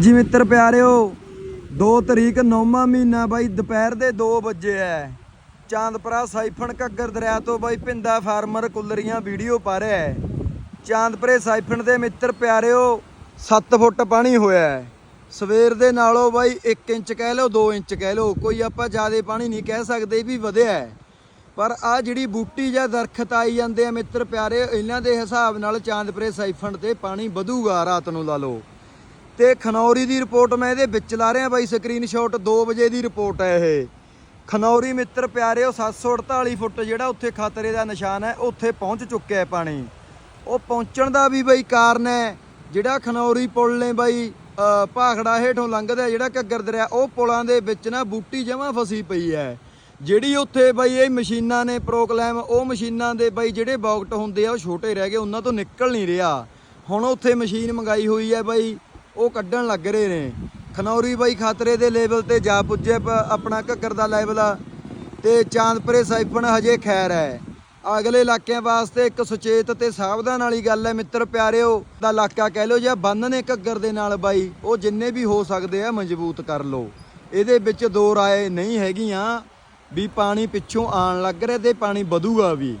ਜੀ ਮਿੱਤਰ ਪਿਆਰਿਓ 2 ਤਰੀਕ 9ਵਾਂ ਮਹੀਨਾ ਬਾਈ, ਦੁਪਹਿਰ ਦੇ 2 ਵਜੇ ਐ। ਚਾਂਦਪੁਰਾ ਸਾਈਫਣ ਘੱਗਰ ਦਰਿਆ ਤੋਂ ਬਾਈ ਪਿੰਦਾ ਫਾਰਮਰ ਕੁੱਲਰੀਆਂ ਵੀਡੀਓ ਪਾ ਰਿਹਾ ਹੈ ਚਾਂਦਪੁਰੇ ਸਾਈਫਣ ਦੇ ਮਿੱਤਰ ਪਿਆਰਿਓ 7 ਫੁੱਟ ਪਾਣੀ ਹੋਇਆ ਹੈ ਸਵੇਰ ਦੇ ਨਾਲੋਂ ਬਾਈ 1 ਇੰਚ ਕਹਿ ਲਓ 2 ਇੰਚ ਕਹਿ ਲਓ, ਕੋਈ ਆਪਾਂ ਜ਼ਿਆਦਾ ਪਾਣੀ ਨਹੀਂ ਕਹਿ ਸਕਦੇ ਵੀ ਵਧਿਆ ਹੈ ਪਰ ਆ ਜਿਹੜੀ ਬੂਟੀ ਜਾਂ ਦਰਖਤ ਆਈ ਜਾਂਦੇ ਆ ਮਿੱਤਰ ਪਿਆਰੇ ਇਹਨਾਂ ਦੇ ਹਿਸਾਬ ਨਾਲ ਚਾਂਦਪੁਰੇ ਸਾਈਫਣ ਤੇ ਪਾਣੀ ਵਧੂਗਾ, ਰਾਤ ਨੂੰ ਲਾ ਲਓ। ਤੇ ਖਨੌਰੀ ਦੀ ਰਿਪੋਰਟ ਮੈਂ ਇਹਦੇ ਵਿੱਚ ਲਾ ਰਿਹਾ ਬਾਈ ਸਕਰੀਨਸ਼ਾਟ 2 ਵਜੇ ਦੀ ਰਿਪੋਰਟ ਹੈ ਇਹ। ਖਨੌਰੀ ਮਿੱਤਰ ਪਿਆਰਿਓ 748 ਫੁੱਟ ਜਿਹੜਾ ਉੱਥੇ ਖਤਰੇ ਦਾ ਨਿਸ਼ਾਨ ਹੈ, ਉੱਥੇ ਪਹੁੰਚ ਚੁੱਕਿਆ ਹੈ ਪਾਣੀ। ਉਹ ਪਹੁੰਚਣ ਦਾ ਵੀ ਬਾਈ ਕਾਰਨ ਹੈ, ਜਿਹੜਾ ਖਨੌਰੀ ਪੁਲ ਨੇ ਬਾਈ ਭਾਖੜਾ ਹੇਠੋਂ ਲੰਘਦਾ ਜਿਹੜਾ ਘੱਗਰ ਦਰਿਆ, ਉਹ ਪੁਲਾਂ ਦੇ ਵਿੱਚ ਨਾ ਬੂਟੀ ਜਮਾਂ ਫਸੀ ਪਈ ਹੈ। ਜਿਹੜੀ ਉੱਥੇ ਬਾਈ ਇਹ ਮਸ਼ੀਨਾਂ ਨੇ ਪ੍ਰੋਕਲੈਮ ਉਹ ਮਸ਼ੀਨਾਂ ਦੇ ਬਾਈ ਜਿਹੜੇ ਬੌਕਟ ਹੁੰਦੇ ਆ, ਉਹ ਛੋਟੇ ਰਹਿ ਗਏ, ਉਹਨਾਂ ਤੋਂ ਨਿਕਲ ਨਹੀਂ ਰਿਹਾ। ਹੁਣ ਉੱਥੇ ਮਸ਼ੀਨ ਮੰਗਾਈ ਹੋਈ ਹੈ ਬਾਈ ਉਹ ਕੱਢਣ ਲੱਗ ਰਹੇ ਨੇ। ਖਨੌਰੀ ਬਾਈ ਖਤਰੇ ਦੇ ਲੈਵਲ ਤੇ ਜਾ ਪੁੱਜੇ ਆਪਣਾ ਘੱਗਰ ਦਾ ਲੈਵਲ ਆ। ਤੇ ਚਾਂਦਪੁਰੇ ਸਾਈਫਣ ਹਜੇ ਖੈਰ ਹੈ। ਅਗਲੇ ਇਲਾਕਿਆਂ ਵਾਸਤੇ ਇੱਕ ਸੁਚੇਤ ਤੇ ਸਾਵਧਾਨ ਵਾਲੀ ਗੱਲ ਹੈ ਮਿੱਤਰ ਪਿਆਰਿਓ, ਦਾ ਇਲਾਕਾ ਕਹਿ ਲਓ ਜਾਂ ਬੰਨ ਨੇ ਘੱਗਰ ਦੇ ਨਾਲ ਬਾਈ, ਉਹ ਜਿੰਨੇ ਵੀ ਹੋ ਸਕਦੇ ਆ ਮਜ਼ਬੂਤ ਕਰ ਲਓ। ਇਹਦੇ ਵਿੱਚ ਦੋ ਰਾਏ ਨਹੀਂ ਹੈਗੀਆਂ, ਵੀ ਪਾਣੀ ਪਿੱਛੋਂ ਆਣ ਲੱਗ ਰਿਹਾ ਤੇ ਪਾਣੀ ਵਧੂਗਾ ਵੀ।